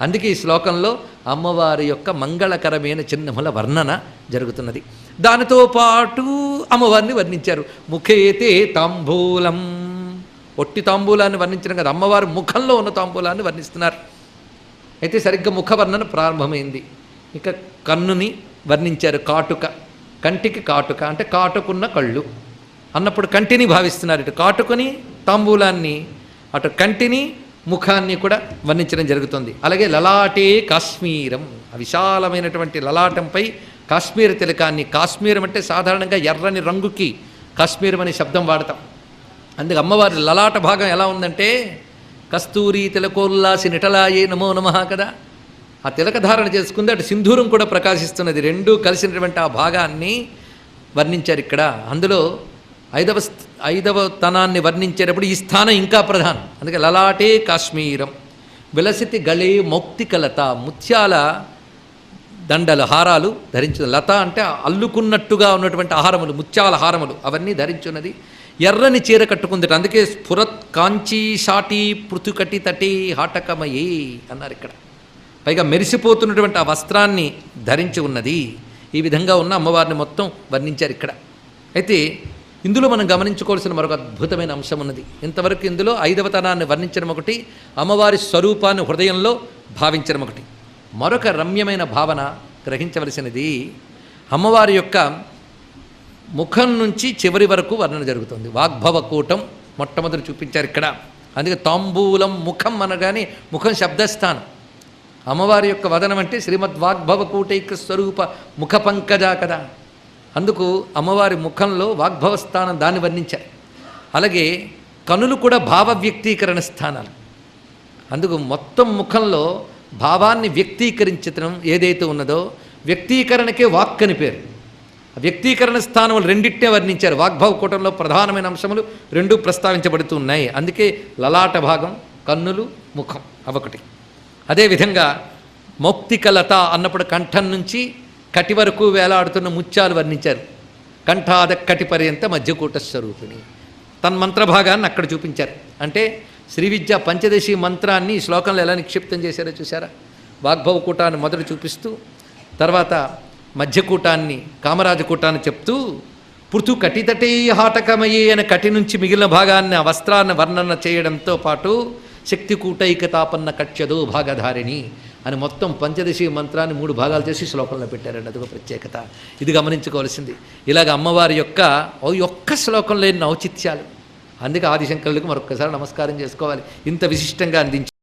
అందుకే ఈ శ్లోకంలో అమ్మవారి యొక్క మంగళకరమైన చిహ్నముల వర్ణన జరుగుతున్నది. దానితో పాటు అమ్మవారిని వర్ణించారు. ముఖేతే తాంబూలం. ఒట్టి తాంబూలాన్ని వర్ణించడం కదా అమ్మవారి ముఖంలో ఉన్న తాంబూలాన్ని వర్ణిస్తున్నారు. అయితే సరిగ్గా ముఖ వర్ణన ప్రారంభమైంది. ఇక కన్నుని వర్ణించారు కాటుక కంటికి కాటుక అంటే కాటుకున్న కళ్ళు. అన్నప్పుడు కంటిని భావిస్తున్నారు. ఇటు కాటుకుని తాంబూలాన్ని అటు కంటిని ముఖాన్ని కూడా వర్ణించడం జరుగుతుంది. అలాగే లలాటే కాశ్మీరం. విశాలమైనటువంటి లలాటంపై కాశ్మీర తిలకాన్ని కాశ్మీరం అంటే సాధారణంగా ఎర్రని రంగుకి కాశ్మీరం అనే శబ్దం వాడతాం. అందుకే అమ్మవారి లలాట భాగం ఎలా ఉందంటే కస్తూరి తిలకోల్లాసి నిటలాయే నమో నమ కదా. ఆ తిలక ధారణ చేసుకుంది అటు సింధూరం కూడా ప్రకాశిస్తున్నది. రెండూ కలిసినటువంటి ఆ భాగాన్ని వర్ణించారు ఇక్కడ. అందులో ఐదవ స్థ- ఐదవ తనాన్ని వర్ణించేటప్పుడు ఈ స్థానం ఇంకా ప్రధానం. అందుకే లలాటే కాశ్మీరం విలసితి గళే మౌక్తికలత ముత్యాల దండలు హారాలు ధరించిన లత అంటే అల్లుకున్నట్టుగా ఉన్నటువంటి ఆహారములు ముత్యాల హారములు అవన్నీ ధరించున్నది. ఎర్రని చీర కట్టుకుందట అందుకే స్ఫురత్ కాంచీ షాటి పృథుకటి తటి హాటకమయే అన్నారు ఇక్కడ. పైగా మెరిసిపోతున్నటువంటి ఆ వస్త్రాన్ని ధరించి ఉన్నది. ఈ విధంగా ఉన్న అమ్మవారిని మొత్తం వర్ణించారు ఇక్కడ. అయితే ఇందులో మనం గమనించుకోవాల్సిన మరొక అద్భుతమైన అంశం ఉన్నది. ఇంతవరకు ఇందులో ఐదవతనాన్ని వర్ణించడం ఒకటి అమ్మవారి స్వరూపాన్ని హృదయంలో భావించడం ఒకటి. మరొక రమ్యమైన భావన గ్రహించవలసినది అమ్మవారి యొక్క ముఖం నుంచి చివరి వరకు వర్ణన జరుగుతుంది. వాగ్భవ కూటం మొట్టమొదటి చూపించారు ఇక్కడ. అందుకే తాంబూలం ముఖం అనగానే ముఖం శబ్దస్థానం. అమ్మవారి యొక్క వదనం అంటే శ్రీమద్ వాగ్భవ కూటైక స్వరూప ముఖ పంకజా కదా. అందుకు అమ్మవారి ముఖంలో వాగ్భవ స్థానం దాన్ని వర్ణించారు. అలాగే కనులు కూడా భావ వ్యక్తీకరణ స్థానాలు. అందుకు మొత్తం ముఖంలో భావాన్ని వ్యక్తీకరించడం ఏదైతే ఉన్నదో వ్యక్తీకరణకే వాక్ అని పేరు. వ్యక్తీకరణ స్థానములు రెండిట్టే వర్ణించారు. వాగ్భవ కూటంలో ప్రధానమైన అంశములు రెండు ప్రస్తావించబడుతూ ఉన్నాయి. అందుకే లలాట భాగం కన్నులు ముఖం అవొకటి. అదేవిధంగా మౌక్తికలత అన్నప్పుడు కంఠం నుంచి కటి వరకు వేలాడుతున్న ముత్యాలు వర్ణించారు. కంఠాద కటి పర్యంత మధ్యకూట స్వరూపిణి తన్మంత్రభాగాన్ని అక్కడ చూపించారు. అంటే శ్రీ విద్య పంచదశి మంత్రాన్ని ఈ శ్లోకంలో ఎలా నిక్షిప్తం చేశారో చూసారా వాగ్భవకూటాన్ని మొదట చూపిస్తూ తర్వాత మధ్యకూటాన్ని కామరాజకూటాన్ని చెప్తూ పృథు కటితటే హాటకమయ్యే అనే కటి నుంచి మిగిలిన భాగాన్ని ఆ వస్త్రాన్ని వర్ణన చేయడంతో పాటు శక్తి కూటైకతాపన్న కక్ష్యదో భాగధారిణి అని మొత్తం పంచదశి మంత్రాన్ని మూడు భాగాలు చేసి శ్లోకంలో పెట్టారండి. అదొక ప్రత్యేకత. ఇది గమనించుకోవాల్సింది. ఇలాగ అమ్మవారి యొక్క ఒక్క శ్లోకం లేని ఔచిత్యాలు. అందుకే ఆదిశంకరులకు మరొక్కసారి నమస్కారం చేసుకోవాలి. ఇంత విశిష్టంగా అందించి